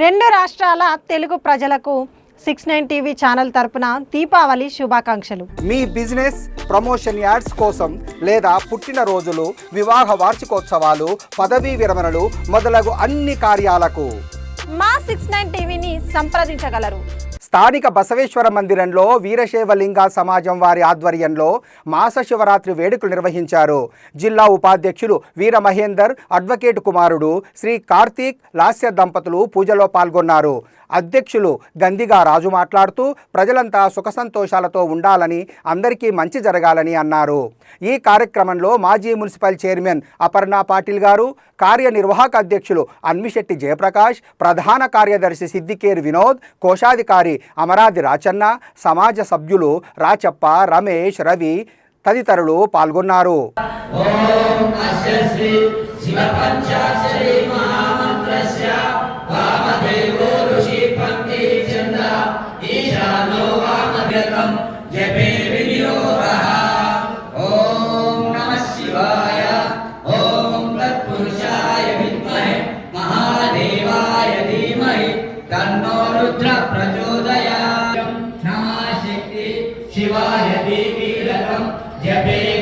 రెండు రాష్ట్రాల తెలుగు ప్రజలకు సిక్స్ నైన్ టీవీ ఛానల్ తరపున దీపావళి శుభాకాంక్షలు. మీ బిజినెస్ ప్రమోషన్ యాడ్స్ కోసం లేదా పుట్టినరోజులు వివాహ వార్షికోత్సవాలు పదవీ విరమణలు మొదలగు అన్ని కార్యాలకు. మా సిక్స్ నైన్ టీవీని సంప్రదించగలరు. స్థానిక బసవేశ్వర మందిరంలో వీరశైవలింగ సమాజం వారి ఆధ్వర్యంలో మాస శివరాత్రి వేడుకలు నిర్వహించారు. జిల్లా ఉపాధ్యక్షులు వీర మహేందర్ అడ్వకేట్ కుమారుడు శ్రీ కార్తీక్ లాస్య దంపతులు పూజలో పాల్గొన్నారు. అధ్యక్షులు గందిగా రాజు మాట్లాడుతూ ప్రజలంతా సుఖ సంతోషాలతో ఉండాలని అందరికీ మంచి జరగాలని అన్నారు. ఈ కార్యక్రమంలో మాజీ మున్సిపల్ చైర్మన్ అపర్ణ పాటిల్ గారు కార్యనిర్వాహక అధ్యక్షులు అన్మిశెట్టి జయప్రకాష్ ప్రధాన కార్యదర్శి సిద్దికేర్ వినోద్ కోశాధికారి అమరాది రాచన్న సమాజ సభ్యులు రాచప్ప రమేష్ రవి తదితరులు పాల్గొన్నారు. జపే రుద్ర ప్రచోదయా నమా శక్తి శివాయ దేవీ జపే